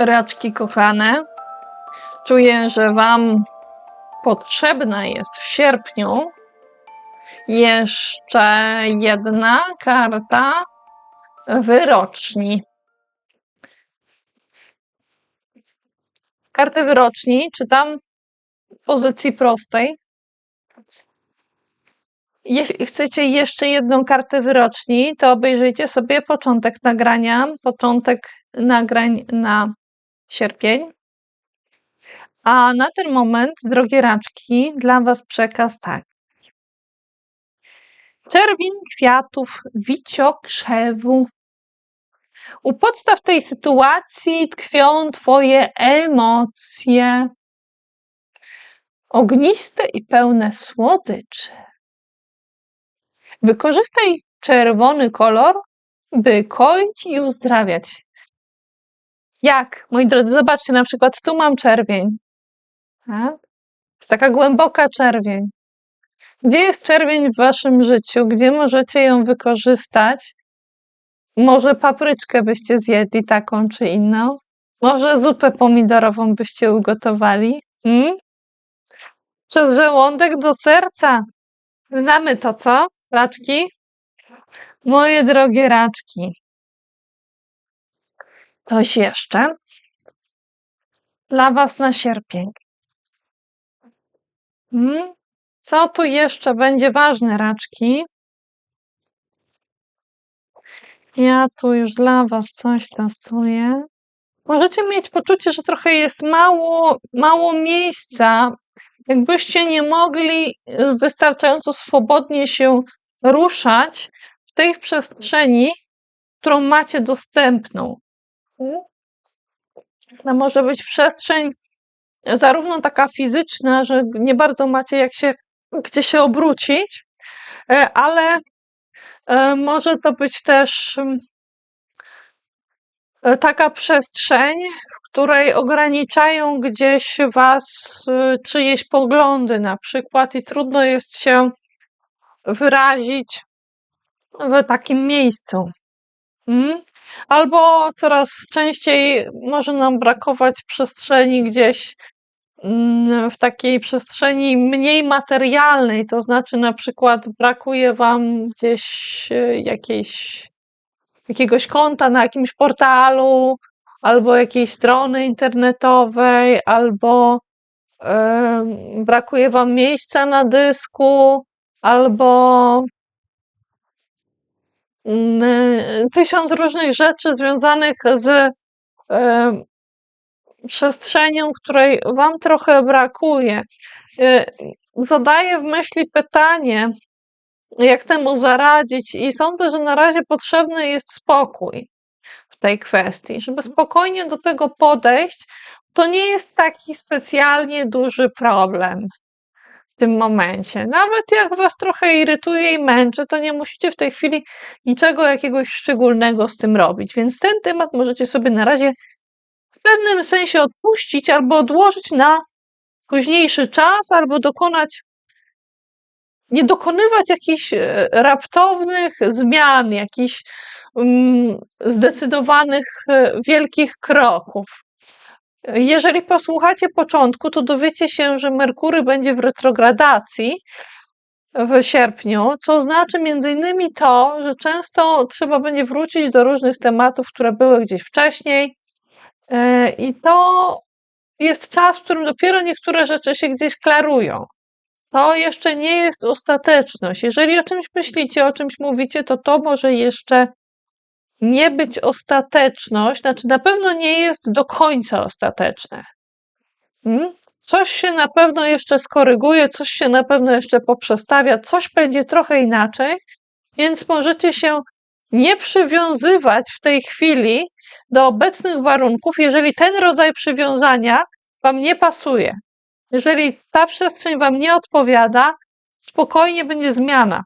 Raczki kochane, czuję, że Wam potrzebna jest w sierpniu jeszcze jedna karta wyroczni. Kartę wyroczni czytam w pozycji prostej. Jeśli chcecie jeszcze jedną kartę wyroczni, to obejrzyjcie sobie początek nagrania, początek nagrań na sierpień. A na ten moment, drogie raczki, dla Was przekaz tak. Czerwień kwiatów, wicio krzewu. U podstaw tej sytuacji tkwią Twoje emocje. Ogniste i pełne słodyczy. Wykorzystaj czerwony kolor, by koić i uzdrawiać. Jak? Moi drodzy, zobaczcie, na przykład tu mam czerwień. Tak? Jest taka głęboka czerwień. Gdzie jest czerwień w waszym życiu? Gdzie możecie ją wykorzystać? Może papryczkę byście zjedli taką czy inną? Może zupę pomidorową byście ugotowali? Hmm? Przez żołądek do serca. Znamy to, co? Raczki? Moje drogie raczki. Coś jeszcze dla Was na sierpień. Hmm? Co tu jeszcze będzie ważne, raczki? Ja tu już dla Was coś tasuję. Możecie mieć poczucie, że trochę jest mało, mało miejsca, jakbyście nie mogli y, wystarczająco swobodnie się ruszać w tej przestrzeni, którą macie dostępną. To może być przestrzeń zarówno taka fizyczna, że nie bardzo macie jak się, gdzie się obrócić, e, ale e, może to być też mm, e, taka przestrzeń, w której ograniczają gdzieś was y, czyjeś poglądy na przykład i trudno jest się wyrazić w takim miejscu. Mm? Albo coraz częściej może nam brakować przestrzeni gdzieś mm, w takiej przestrzeni mniej materialnej, to znaczy na przykład brakuje Wam gdzieś e, jakiejś, jakiegoś konta na jakimś portalu, albo jakiejś strony internetowej, albo em, brakuje Wam miejsca na dysku, albo tysiąc różnych rzeczy związanych z em, przestrzenią, której Wam trochę brakuje. Y, Zadaję w myśli pytanie, jak temu zaradzić, i sądzę, że na razie potrzebny jest spokój w tej kwestii, żeby spokojnie do tego podejść. To nie jest taki specjalnie duży problem tym momencie. Nawet jak Was trochę irytuje i męczy, to nie musicie w tej chwili niczego jakiegoś szczególnego z tym robić. Więc ten temat możecie sobie na razie w pewnym sensie odpuścić albo odłożyć na późniejszy czas, albo dokonać, nie dokonywać jakichś e, raptownych zmian, jakichś mm, zdecydowanych e, wielkich kroków. Jeżeli posłuchacie początku, to dowiecie się, że Merkury będzie w retrogradacji w sierpniu, co znaczy między innymi to, że często trzeba będzie wrócić do różnych tematów, które były gdzieś wcześniej. E, I to jest czas, w którym dopiero niektóre rzeczy się gdzieś klarują. To jeszcze nie jest ostateczność. Jeżeli o czymś myślicie, o czymś mówicie, to to może jeszcze nie być ostateczność, znaczy na pewno nie jest do końca ostateczne. Mm? Coś się na pewno jeszcze skoryguje, coś się na pewno jeszcze poprzestawia, coś będzie trochę inaczej, więc możecie się nie przywiązywać w tej chwili do obecnych warunków, jeżeli ten rodzaj przywiązania Wam nie pasuje. Jeżeli ta przestrzeń Wam nie odpowiada, spokojnie będzie zmiana.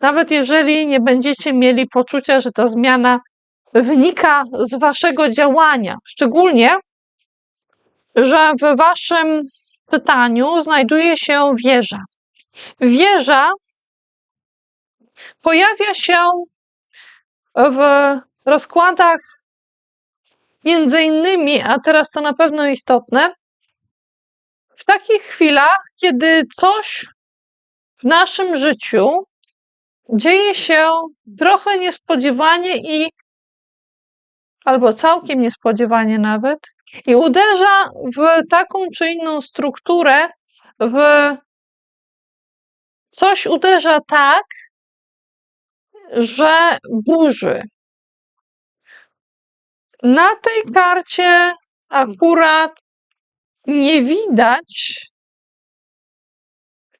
Nawet jeżeli nie będziecie mieli poczucia, że ta zmiana wynika z Waszego działania. Szczególnie, że w Waszym pytaniu znajduje się wieża. Wieża pojawia się w rozkładach Między innymi, a teraz to na pewno istotne, w takich chwilach, kiedy coś w naszym życiu dzieje się trochę niespodziewanie i albo całkiem niespodziewanie nawet, i uderza w taką czy inną strukturę, w coś uderza tak, że burzy. Na tej karcie akurat nie widać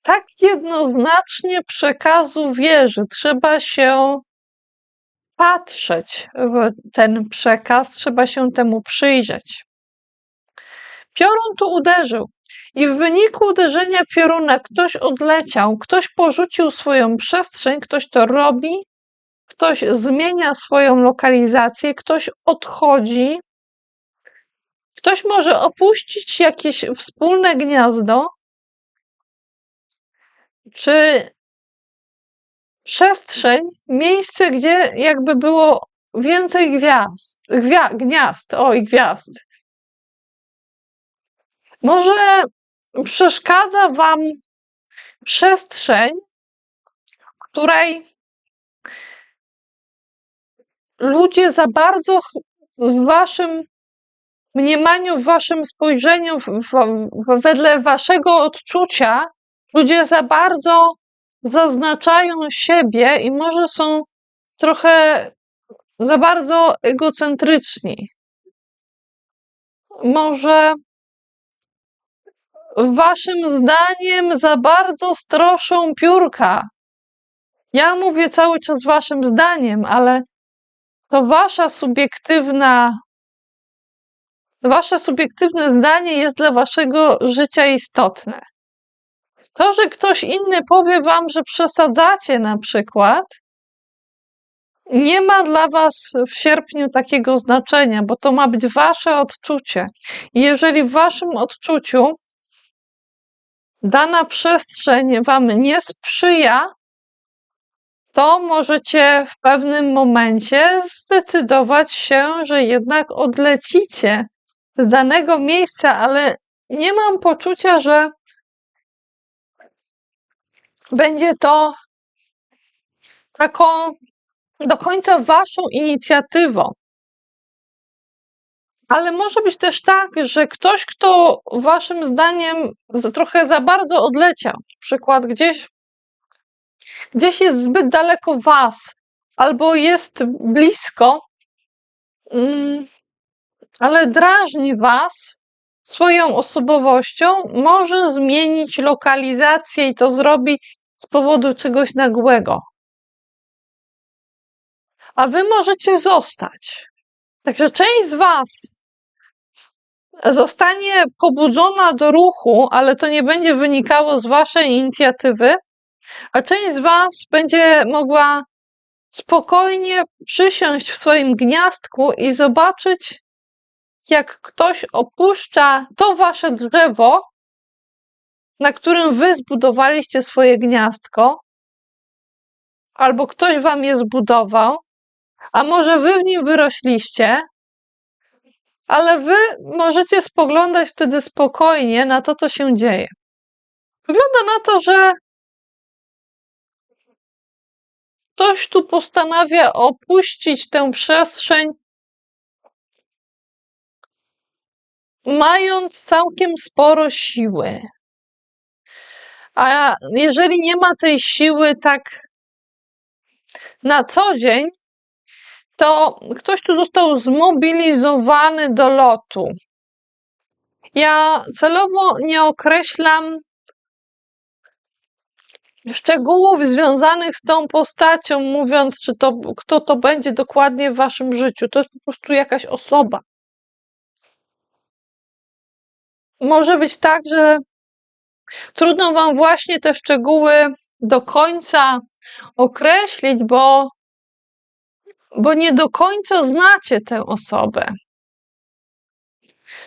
tak jednoznacznie przekazu wieży. Trzeba się patrzeć w ten przekaz, trzeba się temu przyjrzeć. Piorun tu uderzył i w wyniku uderzenia pioruna ktoś odleciał, ktoś porzucił swoją przestrzeń, ktoś to robi, ktoś zmienia swoją lokalizację, ktoś odchodzi, ktoś może opuścić jakieś wspólne gniazdo, czy przestrzeń, miejsce, gdzie jakby było więcej gwiazd, gwia, gniazd, oj, gwiazd. Może przeszkadza Wam przestrzeń, w której ludzie za bardzo w Waszym mniemaniu, w Waszym spojrzeniu, w, w, wedle Waszego odczucia, ludzie za bardzo zaznaczają siebie i może są trochę za bardzo egocentryczni. Może waszym zdaniem za bardzo stroszą piórka. Ja mówię cały czas waszym zdaniem, ale to wasza subiektywna wasze subiektywne zdanie jest dla waszego życia istotne. To, że ktoś inny powie wam, że przesadzacie na przykład, nie ma dla was w sierpniu takiego znaczenia, bo to ma być wasze odczucie. I jeżeli w waszym odczuciu dana przestrzeń Wam nie sprzyja, to możecie w pewnym momencie zdecydować się, że jednak odlecicie z danego miejsca, ale nie mam poczucia, że będzie to taką do końca Waszą inicjatywą. Ale może być też tak, że ktoś, kto waszym zdaniem trochę za bardzo odleciał, przykład gdzieś, gdzieś jest zbyt daleko was, albo jest blisko, mm, ale drażni was swoją osobowością, może zmienić lokalizację i to zrobi z powodu czegoś nagłego. A wy możecie zostać. Także część z Was zostanie pobudzona do ruchu, ale to nie będzie wynikało z waszej inicjatywy, a część z was będzie mogła spokojnie przysiąść w swoim gniazdku i zobaczyć, jak ktoś opuszcza to wasze drzewo, na którym wy zbudowaliście swoje gniazdko, albo ktoś wam je zbudował, a może wy w nim wyrośliście, ale wy możecie spoglądać wtedy spokojnie na to, co się dzieje. Wygląda na to, że ktoś tu postanawia opuścić tę przestrzeń, mając całkiem sporo siły. A jeżeli nie ma tej siły tak na co dzień, to ktoś tu został zmobilizowany do lotu. Ja celowo nie określam szczegółów związanych z tą postacią, mówiąc, czy to, kto to będzie dokładnie w waszym życiu. To jest po prostu jakaś osoba. Może być tak, że trudno wam właśnie te szczegóły do końca określić, bo bo nie do końca znacie tę osobę.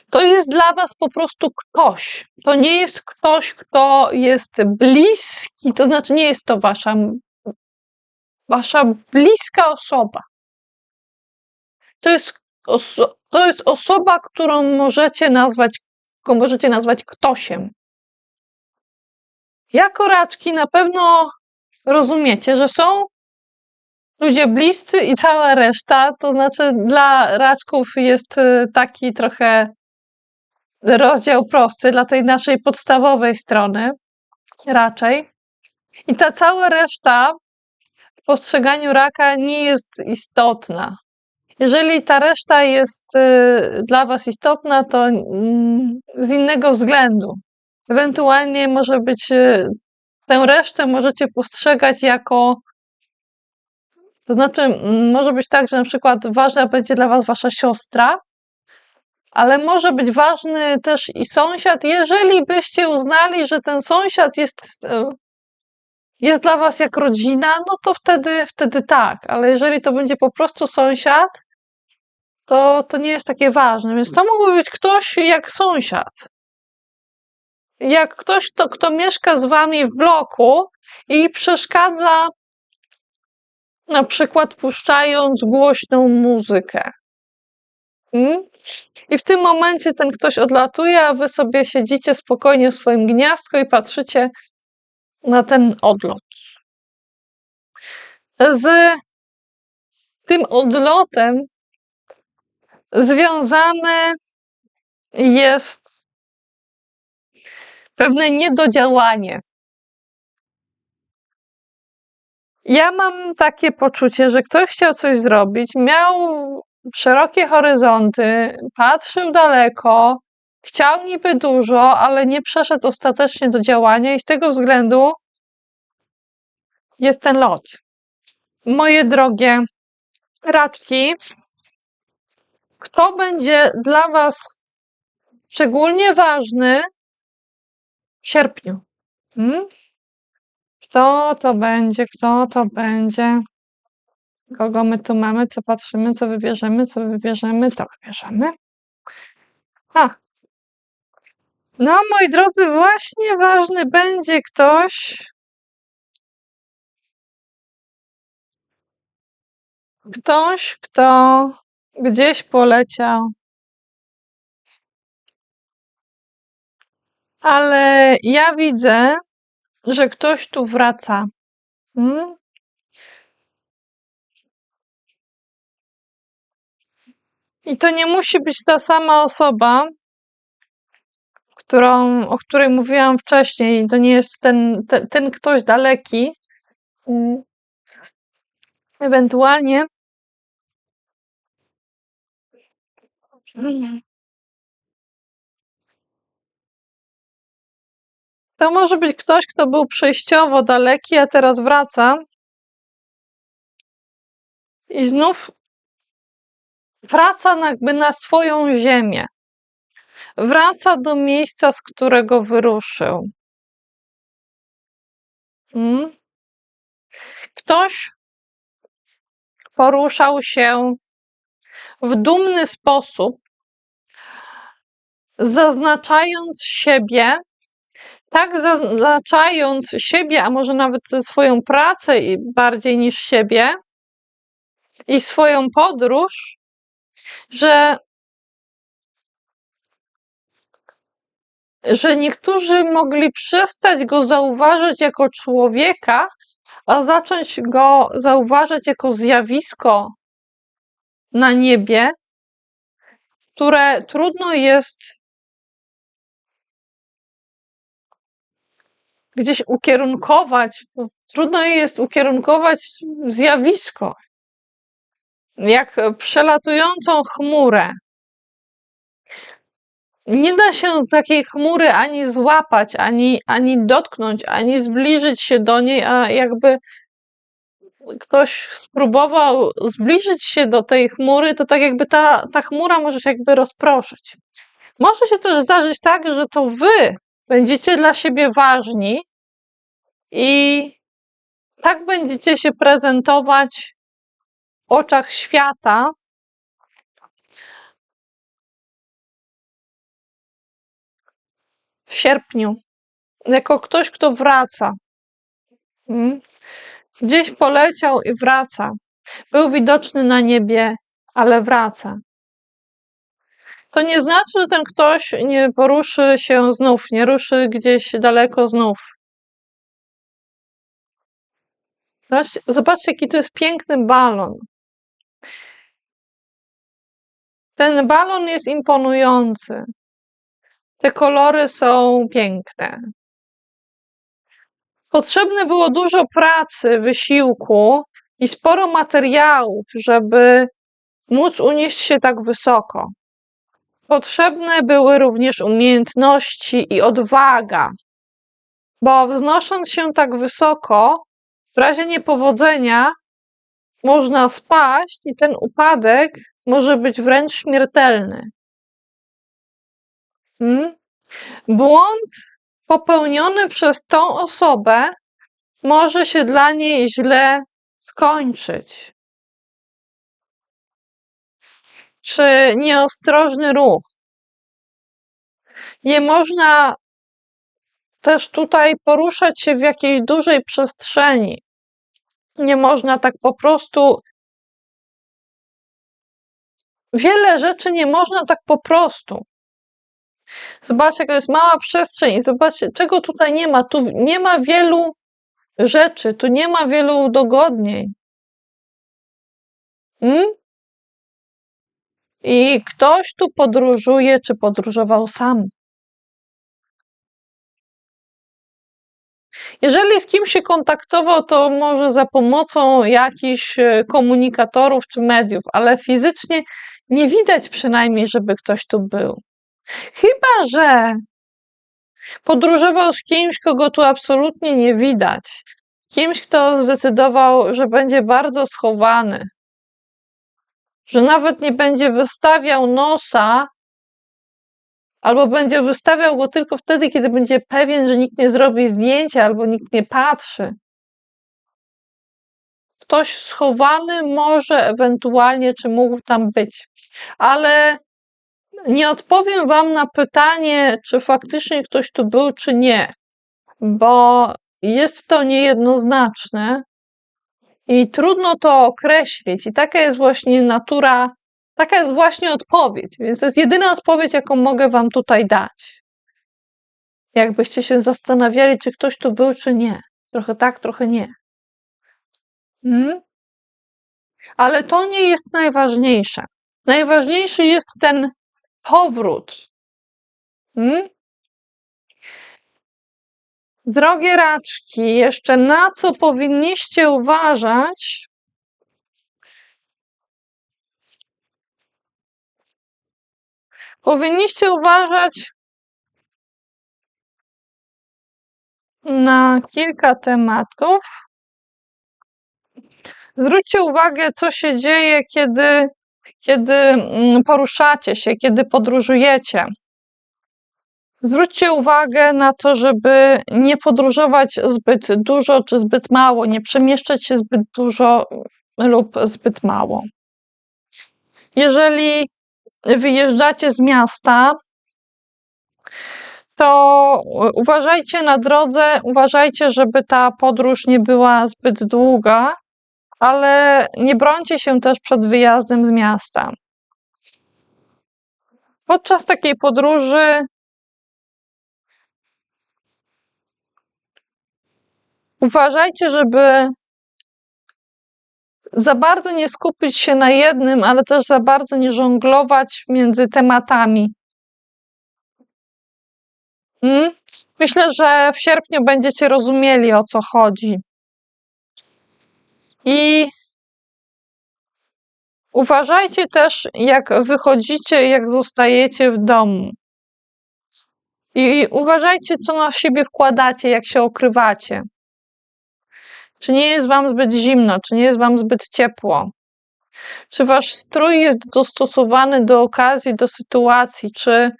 To jest dla Was po prostu ktoś. To nie jest ktoś, kto jest bliski, to znaczy nie jest to Wasza, wasza bliska osoba. To jest To jest osoba, którą możecie nazwać, którą możecie nazwać ktośem. Jako raczki na pewno rozumiecie, że są ludzie bliscy i cała reszta. To znaczy, dla raczków jest y, taki trochę rozdział prosty dla tej naszej podstawowej strony, raczej. I ta cała reszta w postrzeganiu raka nie jest istotna. Jeżeli ta reszta jest y, dla Was istotna, to mm, z innego względu. Ewentualnie może być, y, tę resztę możecie postrzegać jako, to znaczy, mm, może być tak, że na przykład ważna będzie dla Was Wasza siostra, ale może być ważny też i sąsiad, jeżeli byście uznali, że ten sąsiad jest, y, jest dla Was jak rodzina, no to wtedy, wtedy tak, ale jeżeli to będzie po prostu sąsiad, to, to nie jest takie ważne. Więc to mógłby być ktoś jak sąsiad. Jak ktoś, kto, kto mieszka z wami w bloku i przeszkadza, na przykład puszczając głośną muzykę. Hmm? I w tym momencie ten ktoś odlatuje, a wy sobie siedzicie spokojnie w swoim gniazdku i patrzycie na ten odlot. Z tym odlotem związane jest pewne niedodziałanie. Ja mam takie poczucie, że ktoś chciał coś zrobić, miał szerokie horyzonty, patrzył daleko, chciał niby dużo, ale nie przeszedł ostatecznie do działania i z tego względu jest ten lot. Moje drogie raczki, kto będzie dla Was szczególnie ważny w sierpniu? Hmm? Kto to będzie? Kto to będzie? Kogo my tu mamy? Co patrzymy? Co wybierzemy? Co wybierzemy? To wybierzemy. A. No, moi drodzy, właśnie ważny będzie ktoś, ktoś, kto gdzieś poleciał. Ale ja widzę, że ktoś tu wraca. Hmm? I to nie musi być ta sama osoba, którą, o której mówiłam wcześniej. To nie jest ten, ten, ten ktoś daleki. Hmm. Ewentualnie To może być ktoś, kto był przejściowo daleki, a teraz wraca. I znów wraca jakby na swoją ziemię. Wraca do miejsca, z którego wyruszył. Hmm? Ktoś poruszał się w dumny sposób, zaznaczając siebie, tak zaznaczając siebie, a może nawet swoją pracę bardziej niż siebie i swoją podróż, że że niektórzy mogli przestać go zauważyć jako człowieka, a zacząć go zauważać jako zjawisko na niebie, które trudno jest gdzieś ukierunkować, trudno jest ukierunkować zjawisko, jak przelatującą chmurę. Nie da się takiej chmury ani złapać, ani, ani dotknąć, ani zbliżyć się do niej, a jakby ktoś spróbował zbliżyć się do tej chmury, to tak jakby ta, ta chmura może się jakby rozproszyć. Może się też zdarzyć tak, że to wy będziecie dla siebie ważni i tak będziecie się prezentować w oczach świata. W sierpniu, jako ktoś, kto wraca. Hmm? Gdzieś poleciał i wraca. Był widoczny na niebie, ale wraca. to nie znaczy, że ten ktoś nie poruszy się znów, nie ruszy gdzieś daleko znów. Zobaczcie, jaki to jest piękny balon. Ten balon jest imponujący. Te kolory są piękne. Potrzebne było dużo pracy, wysiłku i sporo materiałów, żeby móc unieść się tak wysoko. Potrzebne były również umiejętności i odwaga, bo wznosząc się tak wysoko, w razie niepowodzenia można spaść i ten upadek może być wręcz śmiertelny. Hmm? Błąd popełniony przez tą osobę może się dla niej źle skończyć. Czy nieostrożny ruch. Nie można też tutaj poruszać się w jakiejś dużej przestrzeni. Nie można tak po prostu. Wiele rzeczy nie można tak po prostu. Zobaczcie, jaka jest mała przestrzeń i zobaczcie, czego tutaj nie ma. Tu nie ma wielu rzeczy, tu nie ma wielu udogodnień. Hmm? I ktoś tu podróżuje, czy podróżował sam. Jeżeli z kimś się kontaktował, to może za pomocą jakichś e, komunikatorów czy mediów, ale fizycznie nie widać przynajmniej, żeby ktoś tu był. Chyba, że podróżował z kimś, kogo tu absolutnie nie widać. Kimś, kto zdecydował, że będzie bardzo schowany, że nawet nie będzie wystawiał nosa, albo będzie wystawiał go tylko wtedy, kiedy będzie pewien, że nikt nie zrobi zdjęcia, albo nikt nie patrzy. Ktoś schowany może ewentualnie, czy mógł tam być, ale nie odpowiem Wam na pytanie, czy faktycznie ktoś tu był, czy nie, bo jest to niejednoznaczne i trudno to określić. I taka jest właśnie natura, taka jest właśnie odpowiedź. Więc to jest jedyna odpowiedź, jaką mogę Wam tutaj dać. Jakbyście się zastanawiali, czy ktoś tu był, czy nie. Trochę tak, trochę nie. Hmm? Ale to nie jest najważniejsze. Najważniejszy jest ten powrót. Hmm? Drogie raczki, jeszcze na co powinniście uważać? Powinniście uważać na kilka tematów. Zwróćcie uwagę, co się dzieje, kiedy, kiedy mm, poruszacie się, kiedy podróżujecie. Zwróćcie uwagę na to, żeby nie podróżować zbyt dużo czy zbyt mało, nie przemieszczać się zbyt dużo lub zbyt mało. Jeżeli wyjeżdżacie z miasta, to uważajcie na drodze, uważajcie, żeby ta podróż nie była zbyt długa, ale nie brońcie się też przed wyjazdem z miasta. Podczas takiej podróży Uważajcie, żeby za bardzo nie skupić się na jednym, ale też za bardzo nie żonglować między tematami. Hmm? Myślę, że w sierpniu będziecie rozumieli o co chodzi. I uważajcie też, jak wychodzicie, jak zostajecie w domu. I uważajcie, co na siebie wkładacie, jak się okrywacie. Czy nie jest Wam zbyt zimno? Czy nie jest Wam zbyt ciepło? Czy Wasz strój jest dostosowany do okazji, do sytuacji? Czy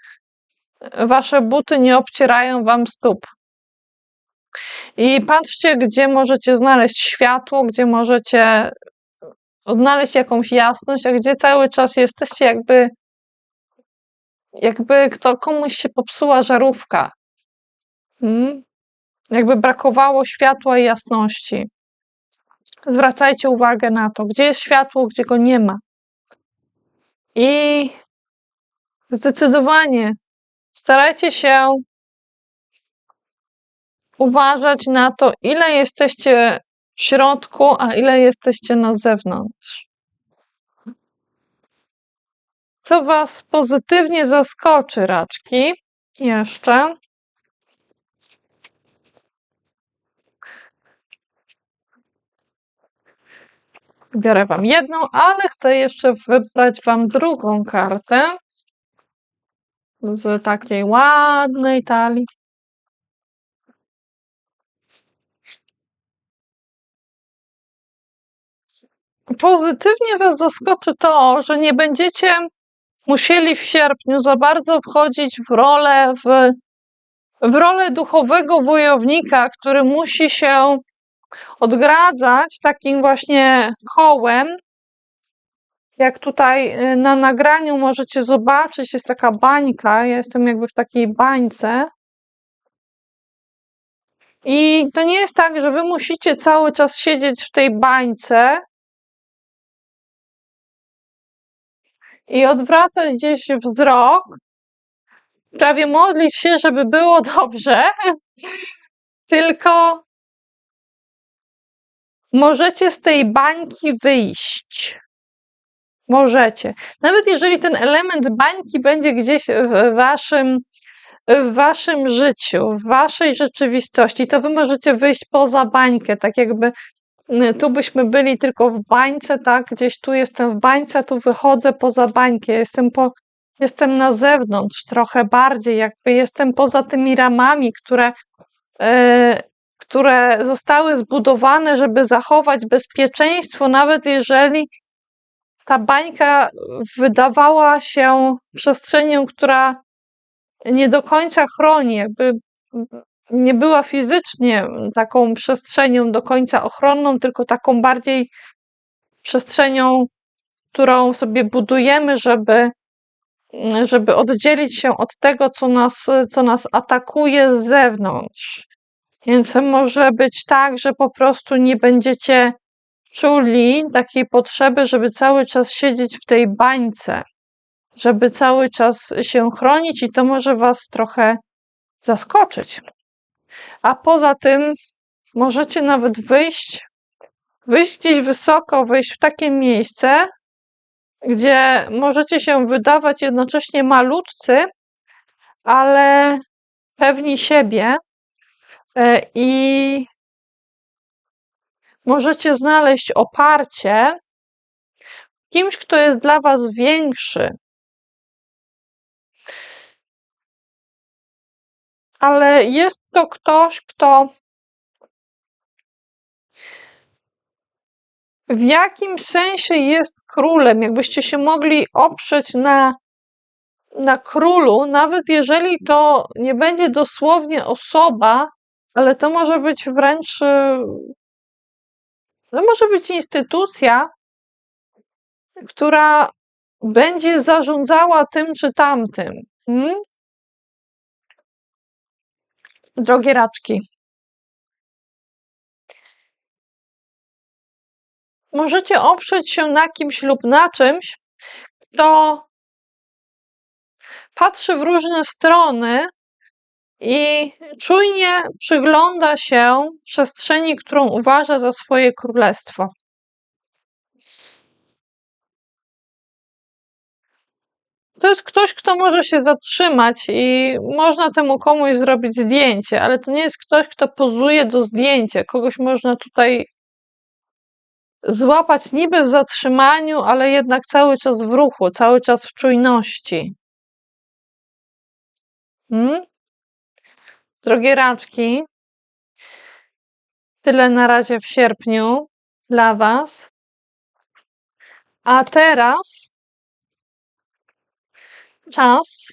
Wasze buty nie obcierają Wam stóp? I patrzcie, gdzie możecie znaleźć światło, gdzie możecie odnaleźć jakąś jasność, a gdzie cały czas jesteście jakby, jakby kto komuś się popsuła żarówka. Hmm? Jakby brakowało światła i jasności. Zwracajcie uwagę na to, gdzie jest światło, gdzie go nie ma. I Zdecydowanie. Starajcie się uważać na to, ile jesteście w środku, a ile jesteście na zewnątrz. Co Was pozytywnie zaskoczy, raczki? Jeszcze. Biorę Wam jedną, ale chcę jeszcze wybrać Wam drugą kartę z takiej ładnej talii. Pozytywnie Was zaskoczy to, że nie będziecie musieli w sierpniu za bardzo wchodzić w rolę, w, w rolę duchowego wojownika, który musi się odgradzać takim właśnie kołem. Jak tutaj y, na nagraniu możecie zobaczyć, jest taka bańka. Ja jestem jakby w takiej bańce. I to nie jest tak, że wy musicie cały czas siedzieć w tej bańce i odwracać gdzieś wzrok, prawie modlić się, żeby było dobrze, tylko możecie z tej bańki wyjść. Możecie. Nawet jeżeli ten element bańki będzie gdzieś w waszym, w waszym życiu, w waszej rzeczywistości, to wy możecie wyjść poza bańkę, tak jakby tu byśmy byli tylko w bańce, tak? Gdzieś tu jestem w bańce, tu wychodzę poza bańkę. Jestem, po, jestem na zewnątrz trochę bardziej, jakby jestem poza tymi ramami, które, yy, które zostały zbudowane, żeby zachować bezpieczeństwo, nawet jeżeli ta bańka wydawała się przestrzenią, która nie do końca chroni, jakby nie była fizycznie taką przestrzenią do końca ochronną, tylko taką bardziej przestrzenią, którą sobie budujemy, żeby, żeby oddzielić się od tego, co nas, co nas atakuje z zewnątrz. Więc może być tak, że po prostu nie będziecie czuli takiej potrzeby, żeby cały czas siedzieć w tej bańce, żeby cały czas się chronić, i to może Was trochę zaskoczyć. A poza tym możecie nawet wyjść, wyjść gdzieś wysoko, wyjść w takie miejsce, gdzie możecie się wydawać jednocześnie malutcy, ale pewni siebie e, i możecie znaleźć oparcie kimś, kto jest dla Was większy. Ale jest to ktoś, kto w jakim sensie jest królem. Jakbyście się mogli oprzeć na, na królu, nawet jeżeli to nie będzie dosłownie osoba, ale to może być wręcz to może być instytucja, która będzie zarządzała tym czy tamtym. Hmm? Drogie raczki. Możecie oprzeć się na kimś lub na czymś, kto patrzy w różne strony i czujnie przygląda się przestrzeni, którą uważa za swoje królestwo. To jest ktoś, kto może się zatrzymać i można temu komuś zrobić zdjęcie, ale to nie jest ktoś, kto pozuje do zdjęcia. Kogoś można tutaj złapać niby w zatrzymaniu, ale jednak cały czas w ruchu, cały czas w czujności. Hmm? Drogie raczki, tyle na razie w sierpniu dla Was. A teraz czas